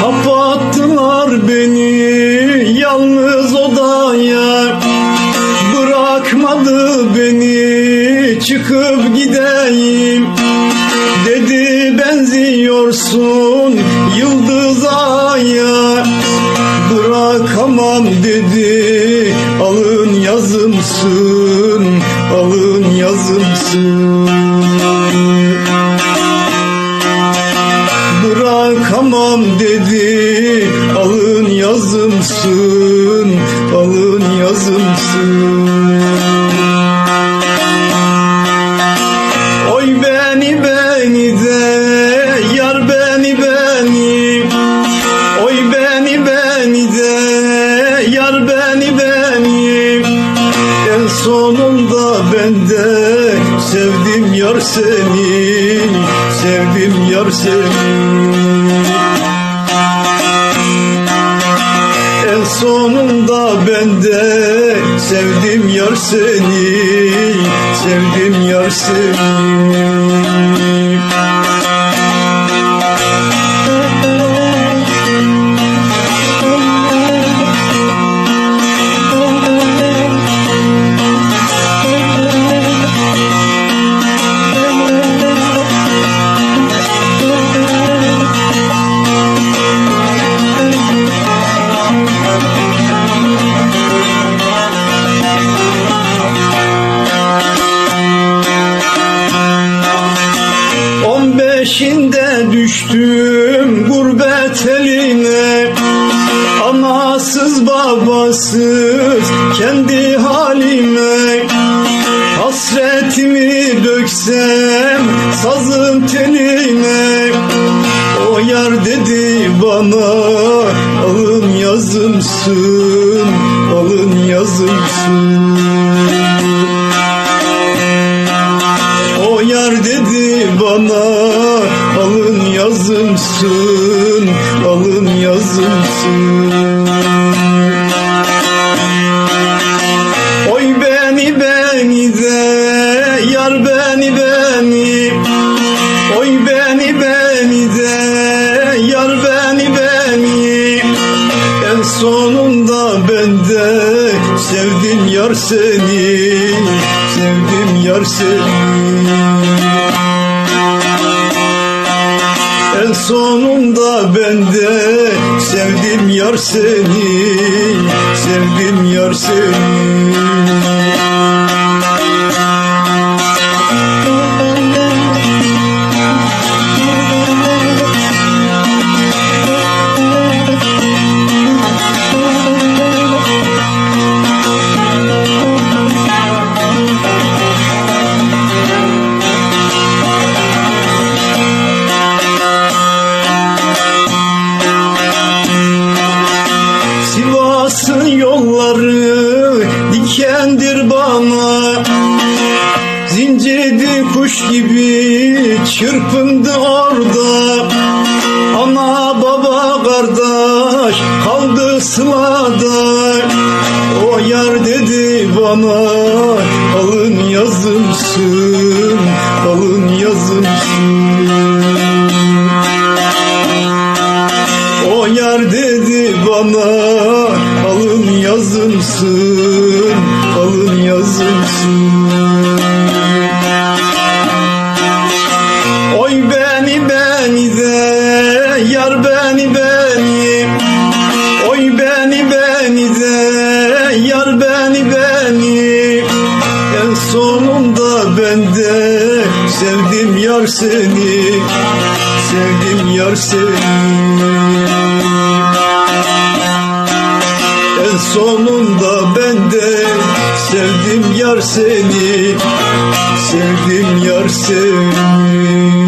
Kapattılar beni yalnız Bırakmadı beni çıkıp gideyim. Dedi benziyorsun yıldız aya Bırakamam dedi alın yazımsın alın yazımsın. Bırakamam dedi alın yazımsın alın yazımsın sonunda ben de sevdim yar seni Sevdim yar seni. En sonunda ben de sevdim yar seni Sevdim yar seni düştüm gurbet eline Anasız babasız kendi halime. Hasretimi döksem sazın teline O yar dedi bana alın yazımsın Alın yazımsın bana alın yazımsın, alın yazımsın. Oy beni beni de yar beni beni. Oy beni beni de yar beni beni. En sonunda ben de sevdim yar seni Sevdim yar seni sonunda ben de sevdim yar seni Sevdim yar seni kuş gibi çırpındı orada. Ana baba kardeş kaldı sılada O yar dedi bana alın yazımsın Alın yazımsın o yar dedi bana alın yazımsın, yar seni Sevdim yar seni. En sonunda ben de sevdim yar seni Sevdim yar seni